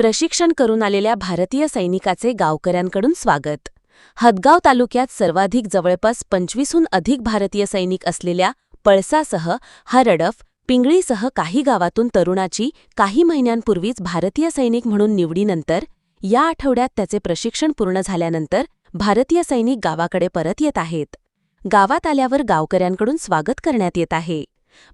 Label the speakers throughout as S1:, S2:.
S1: प्रशिक्षण करून आलेल्या भारतीय सैनिकाचे गावकऱ्यांकडून स्वागत. हदगाव तालुक्यात सर्वाधिक जवळपास पंचवीसहून अधिक भारतीय सैनिक असलेल्या पळसासह हरडफ पिंगळीसह काही गावातून तरुणाची काही महिन्यांपूर्वीच भारतीय सैनिक म्हणून निवडीनंतर या आठवड्यात त्याचे प्रशिक्षण पूर्ण झाल्यानंतर भारतीय सैनिक गावाकडे परत येत आहेत. गावात आल्यावर गावकऱ्यांकडून स्वागत करण्यात येत आहे.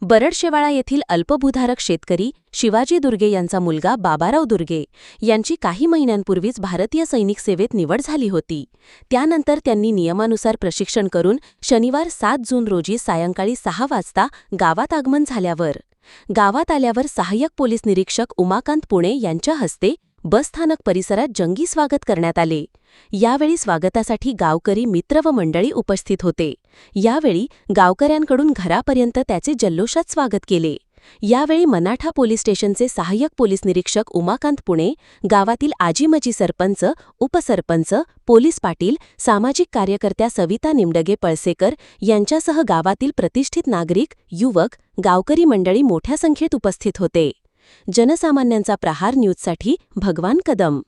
S1: बरडशेवाळा येथील अल्पभूधारक शेतकरी शिवाजी दुर्गे यांचा मुलगा बाबाराव दुर्गे यांची काही महिन्यांपूर्वीच भारतीय सैनिक सेवेत निवड झाली होती. त्यानंतर त्यांनी नियमानुसार प्रशिक्षण करून शनिवार सात जून रोजी सायंकाळी सहा वाजता गावात आगमन झाल्यावर. गावात आल्यावर सहाय्यक पोलीस निरीक्षक उमाकांत पुणे यांच्या हस्ते बसस्थानक परिसरात जंगी स्वागत करण्यात आले. यावेळी स्वागतासाठी गावकरी मित्र व मंडळी उपस्थित होते. यावेळी गावकऱ्यांकडून घरापर्यंत त्याचे जल्लोषात स्वागत केले. यावेळी मनाठा पोलीस स्टेशनचे सहाय्यक पोलीस निरीक्षक उमाकांत पुणे गावातील आजीमजी सरपंच उपसरपंच पोलीस पाटील सामाजिक कार्यकर्त्या सविता निमडगे पळसेकर यांच्यासह गावातील प्रतिष्ठित नागरिक युवक गावकरी मंडळी मोठ्या संख्येत उपस्थित होते. जनसामान्यांचा प्रहार न्यूजसाठी भगवान कदम.